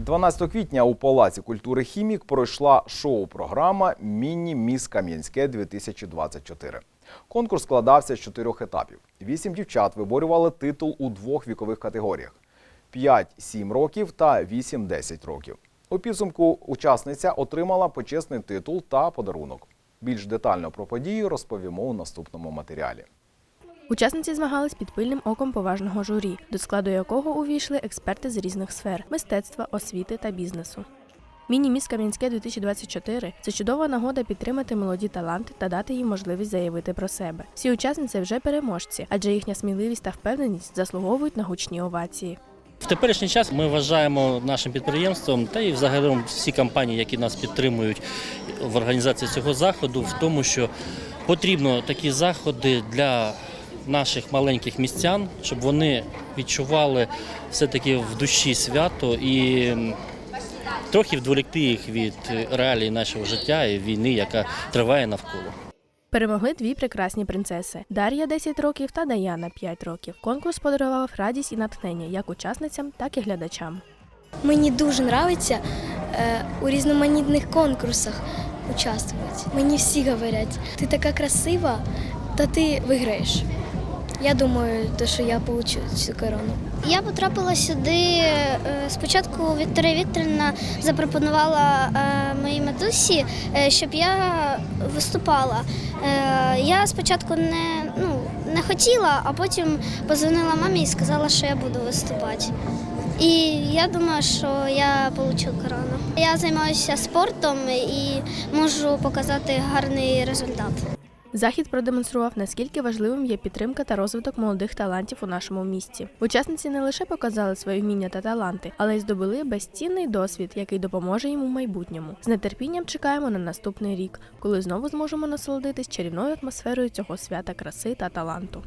12 квітня у Палаці культури Хімік пройшла шоу-програма Міні Міс Кам'янське 2024. Конкурс складався з чотирьох етапів. Вісім дівчат виборювали титул у двох вікових категоріях: 5-7 років та 8-10 років. У підсумку учасниця отримала почесний титул та подарунок. Більш детально про подію розповімо у наступному матеріалі. Учасниці змагались під пильним оком поважного журі, до складу якого увійшли експерти з різних сфер мистецтва, освіти та бізнесу. Міні-міс Кам'янське 2024 – це чудова нагода підтримати молоді таланти та дати їм можливість заявити про себе. Всі учасниці вже переможці, адже їхня сміливість та впевненість заслуговують на гучні овації. В теперішній час ми вважаємо нашим підприємством та і взагалі всі компанії, які нас підтримують в організації цього заходу, в тому, що потрібно такі заходи для наших маленьких містян, щоб вони відчували все-таки в душі свято і трохи вдволікти їх від реалій нашого життя і війни, яка триває навколо. Перемогли дві прекрасні принцеси Дар'я 10 років та Даяна 5 років. Конкурс подарував радість і натхнення як учасницям, так і глядачам. Мені дуже подобається е, у різноманітних конкурсах участвувати. Мені всі говорять, ти така красива, та ти виграєш. Я думаю, що я получу цю корону. Я потрапила сюди. е, Спочатку Вікторія Вікторівна запропонувала е, моїй матусі, е, щоб я виступала. Я спочатку не, ну, не хотіла, а потім позвонила мамі і сказала, що я буду виступати. І я думаю, що я получу корону. Я займаюся спортом і можу показати гарний результат. Захід продемонстрував, наскільки важливим є підтримка та розвиток молодих талантів у нашому місті. Учасниці не лише показали свої вміння та таланти, але й здобули безцінний досвід, який допоможе їм у майбутньому. З нетерпінням чекаємо на наступний рік, коли знову зможемо насолодитись чарівною атмосферою цього свята краси та таланту.